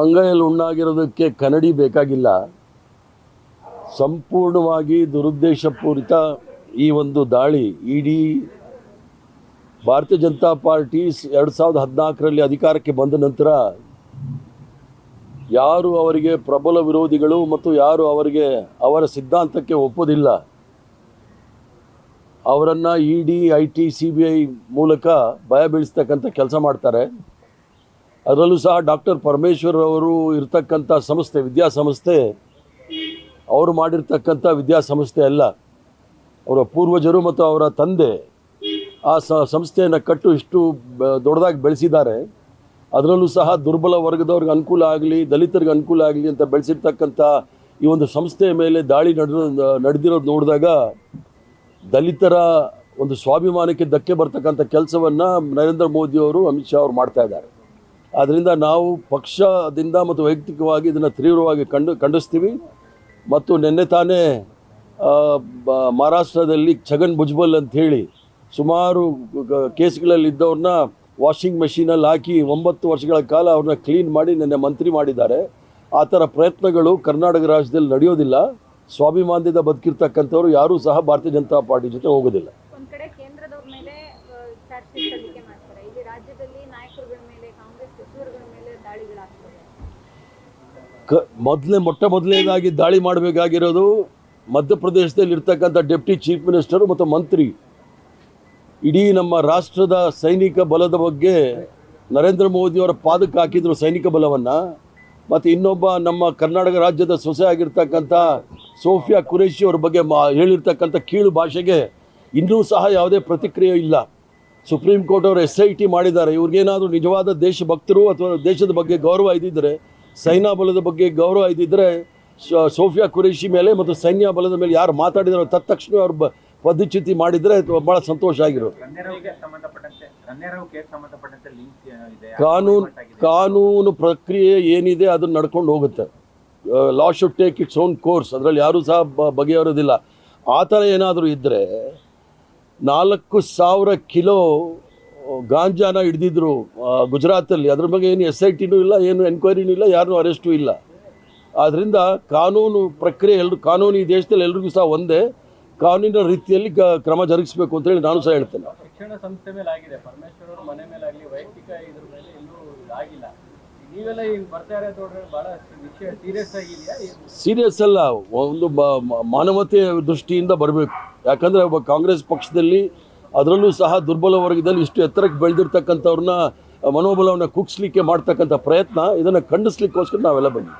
ಅಂಗೈಯಲ್ಲಿ ಉಣ್ಣಾಗಿರೋದಕ್ಕೆ ಕನ್ನಡಿ ಬೇಕಾಗಿಲ್ಲ. ಸಂಪೂರ್ಣವಾಗಿ ದುರುದ್ದೇಶಪೂರಿತ ಈ ಒಂದು ದಾಳಿ. ಇಡೀ ಭಾರತೀಯ ಜನತಾ ಪಾರ್ಟಿ ಎರಡು ಸಾವಿರದ ಹದಿನಾಲ್ಕರಲ್ಲಿ ಅಧಿಕಾರಕ್ಕೆ ಬಂದ ನಂತರ ಯಾರು ಅವರಿಗೆ ಪ್ರಬಲ ವಿರೋಧಿಗಳು ಮತ್ತು ಯಾರು ಅವರಿಗೆ ಅವರ ಸಿದ್ಧಾಂತಕ್ಕೆ ಒಪ್ಪೋದಿಲ್ಲ. ಅವರನ್ನು E D I T, C B I ಮೂಲಕ ಭಯ ಬೀಳಿಸ್ತಕ್ಕಂಥ ಕೆಲಸ ಮಾಡ್ತಾರೆ. ಅದರಲ್ಲೂ ಸಹ ಡಾಕ್ಟರ್ ಪರಮೇಶ್ವರ್ ಅವರು ಇರ್ತಕ್ಕಂಥ ಸಂಸ್ಥೆ, ವಿದ್ಯಾಸಂಸ್ಥೆ, ಅವರು ಮಾಡಿರ್ತಕ್ಕಂಥ ವಿದ್ಯಾಸಂಸ್ಥೆ ಅಲ್ಲ. ಅವರ ಪೂರ್ವಜರು ಮತ್ತು ಅವರ ತಂದೆ ಆ ಸಂಸ್ಥೆಯನ್ನು ಕಟ್ಟು ಇಷ್ಟು ದೊಡ್ಡದಾಗಿ ಬೆಳೆಸಿದ್ದಾರೆ. ಅದರಲ್ಲೂ ಸಹ ದುರ್ಬಲ ವರ್ಗದವ್ರಿಗೆ ಅನುಕೂಲ ಆಗಲಿ, ದಲಿತರಿಗೆ ಅನುಕೂಲ ಆಗಲಿ ಅಂತ ಬೆಳೆಸಿರ್ತಕ್ಕಂಥ ಈ ಒಂದು ಸಂಸ್ಥೆಯ ಮೇಲೆ ದಾಳಿ ನಡೆದ, ನಡೆದಿರೋದು ನೋಡಿದಾಗ ದಲಿತರ ಒಂದು ಸ್ವಾಭಿಮಾನಕ್ಕೆ ಧಕ್ಕೆ ಬರ್ತಕ್ಕಂಥ ಕೆಲಸವನ್ನು ನರೇಂದ್ರ ಮೋದಿಯವರು ಅಮಿತ್ ಶಾ ಅವರು ಮಾಡ್ತಾ ಇದ್ದಾರೆ. ಆದ್ದರಿಂದ ನಾವು ಪಕ್ಷದಿಂದ ಮತ್ತು ವೈಯಕ್ತಿಕವಾಗಿ ಇದನ್ನು ತೀವ್ರವಾಗಿ ಕಂಡು, ಖಂಡಿಸ್ತೀವಿ. ಮತ್ತು ನಿನ್ನೆ ತಾನೇ ಮಹಾರಾಷ್ಟ್ರದಲ್ಲಿ ಛಗನ್ ಭುಜ್ಬಲ್ ಅಂಥೇಳಿ ಸುಮಾರು ಕೇಸ್ಗಳಲ್ಲಿದ್ದವ್ರನ್ನ ಕೇಸ್ಗಳಲ್ಲಿ ಇದ್ದವ್ರನ್ನ ವಾಷಿಂಗ್ ಮೆಷಿನಲ್ಲಿ ಹಾಕಿ ಒಂಬತ್ತು ವರ್ಷಗಳ ಕಾಲ ಅವ್ರನ್ನ ಕ್ಲೀನ್ ಮಾಡಿ ನಿನ್ನೆ ಮಂತ್ರಿ ಮಾಡಿದ್ದಾರೆ. ಆ ಥರ ಪ್ರಯತ್ನಗಳು ಕರ್ನಾಟಕ ರಾಜ್ಯದಲ್ಲಿ ನಡೆಯೋದಿಲ್ಲ. ಸ್ವಾಭಿಮಾನದಿಂದ ಬದುಕಿರ್ತಕ್ಕಂಥವ್ರು ಯಾರೂ ಸಹ ಭಾರತೀಯ ಜನತಾ ಪಾರ್ಟಿ ಜೊತೆ ಹೋಗೋದಿಲ್ಲ ಒಂದ್ ಕಡೆ ಕೇಂದ್ರದವ್ರ ಮೇಲೆ ಚಾರ್ಜ್ ಸಲ್ಲಿಕೆ ಮಾಡ್ತಾರೆ. ಇಲ್ಲಿ ರಾಜ್ಯದಲ್ಲಿ ನಾಯಕರುಗಳ ಮೇಲೆ ಕಾಂಗ್ರೆಸ್ ಸಚಿವರುಗಳ ಮೇಲೆ ದಾಳಿಗಳಾಗ್ತವೆ. ಮೊದಲೇ, ಮೊಟ್ಟ ಮೊದಲನೇದಾಗಿ ದಾಳಿ ಮಾಡಬೇಕಾಗಿರೋದು ಮಧ್ಯಪ್ರದೇಶದಲ್ಲಿ ಇರ್ತಕ್ಕಂಥ ಡೆಪ್ಟಿ ಚೀಫ್ ಮಿನಿಸ್ಟರು ಮತ್ತು ಮಂತ್ರಿ. ಇಡೀ ನಮ್ಮ ರಾಷ್ಟ್ರದ ಸೈನಿಕ ಬಲದ ಬಗ್ಗೆ ನರೇಂದ್ರ ಮೋದಿಯವರ ಪಾದಕ್ಕೆ ಹಾಕಿದ್ರು ಸೈನಿಕ ಬಲವನ್ನು. ಮತ್ತು ಇನ್ನೊಬ್ಬ ನಮ್ಮ ಕರ್ನಾಟಕ ರಾಜ್ಯದ ಸೊಸೆ ಆಗಿರ್ತಕ್ಕಂಥ ಸೋಫಿಯಾ ಕುರೇಶಿ ಅವ್ರ ಬಗ್ಗೆ ಮಾ, ಹೇಳಿರ್ತಕ್ಕಂಥ ಕೀಳು ಭಾಷೆಗೆ ಇನ್ನೂ ಸಹ ಯಾವುದೇ ಪ್ರತಿಕ್ರಿಯೆ ಇಲ್ಲ. ಸುಪ್ರೀಂ ಕೋರ್ಟ್ ಅವರು ಎಸ್ ಐ ಟಿ ಮಾಡಿದ್ದಾರೆ. ಇವ್ರಿಗೇನಾದರೂ ನಿಜವಾದ ದೇಶಭಕ್ತರು ಅಥವಾ ದೇಶದ ಬಗ್ಗೆ ಗೌರವ ಇದ್ದಿದ್ದರೆ ಸೈನಾ ಬಲದ ಬಗ್ಗೆ ಗೌರವ ಇದ್ದಿದ್ದರೆ ಸೋಫಿಯಾ ಕುರೇಶಿ ಮೇಲೆ ಮತ್ತು ಸೈನ್ಯ ಬಲದ ಮೇಲೆ ಯಾರು ಮಾತಾಡಿದಾರೋ ತತ್ಕ್ಷಣ ಅವ್ರ ಬ ಪದಚ್ಯುತಿ ಮಾಡಿದರೆ ಭಾಳ ಸಂತೋಷ ಆಗಿರೋದು. ಕಾನೂನು ಕಾನೂನು ಪ್ರಕ್ರಿಯೆ ಏನಿದೆ ಅದನ್ನು ನಡ್ಕೊಂಡು ಹೋಗುತ್ತೆ. Law should take its own course ಅದರಲ್ಲಿ ಯಾರೂ ಸಹ ಬಗೆಯವರೋದಿಲ್ಲ ಬಗೆಹರೋದಿಲ್ಲ ಆ ಥರ ಏನಾದರೂ ಇದ್ದರೆ ನಾಲ್ಕು ಸಾವಿರ ಕಿಲೋ ಗಾಂಜಾನ ಹಿಡ್ದಿದ್ರು ಗುಜರಾತಲ್ಲಿ. ಅದ್ರ ಬಗ್ಗೆ ಏನು ಎಸ್ ಐ ಟಿನೂ ಇಲ್ಲ ಏನು ಎನ್ಕ್ವೈರಿನೂ ಇಲ್ಲ ಯಾರನ್ನೂ ಅರೆಸ್ಟೂ ಇಲ್ಲ. ಆದ್ದರಿಂದ ಕಾನೂನು ಪ್ರಕ್ರಿಯೆ ಎಲ್ಲರೂ ಕಾನೂನು ಈ ದೇಶದಲ್ಲಿ ಎಲ್ರಿಗೂ ಸಹ ಒಂದೇ. ಕಾನೂನಿನ ರೀತಿಯಲ್ಲಿ ಕ್ರಮ ಜರುಗಿಸಬೇಕು ಅಂತ ಹೇಳಿ ನಾನು ಸಹ ಹೇಳ್ತೇನೆ. ಶಿಕ್ಷಣ ಸಂಸ್ಥೆ ಮೇಲೆ ಆಗಿದೆ. ಪರಮೇಶ್ವರ್ ಅವ್ರ ಮನೆ ಮೇಲೆ ಆಗಲಿ ವೈಯಕ್ತಿಕ ಇದ್ರ ಮೇಲೆ ಎಲ್ಲೂ ಆಗಿಲ್ಲ ನೀವೆಲ್ಲ ಈಗ ಬರ್ತಾ ಇರೋದು ನೋಡ್ರೆ ಬಹಳ ವಿಷಯ ಸೀರಿಯಸ್ ಅಲ್ಲ ಒಂದು ಮಾನವತೆಯ ಮಾನವತೆ ದೃಷ್ಟಿಯಿಂದ ಬರಬೇಕು. ಯಾಕಂದರೆ ಒಬ್ಬ ಕಾಂಗ್ರೆಸ್ ಪಕ್ಷದಲ್ಲಿ ಅದರಲ್ಲೂ ಸಹ ದುರ್ಬಲ ವರ್ಗದಲ್ಲಿ ಇಷ್ಟು ಎತ್ತರಕ್ಕೆ ಬೆಳೆದಿರ್ತಕ್ಕಂಥವ್ರನ್ನ ಮನೋಬಲವನ್ನು ಕುಗ್ಸ್ಲಿಕ್ಕೆ ಮಾಡ್ತಕ್ಕಂಥ ಪ್ರಯತ್ನ ಇದನ್ನು ಖಂಡಿಸ್ಲಿಕ್ಕೋಸ್ಕರ ನಾವೆಲ್ಲ ಬಂದಿದ್ದೀವಿ.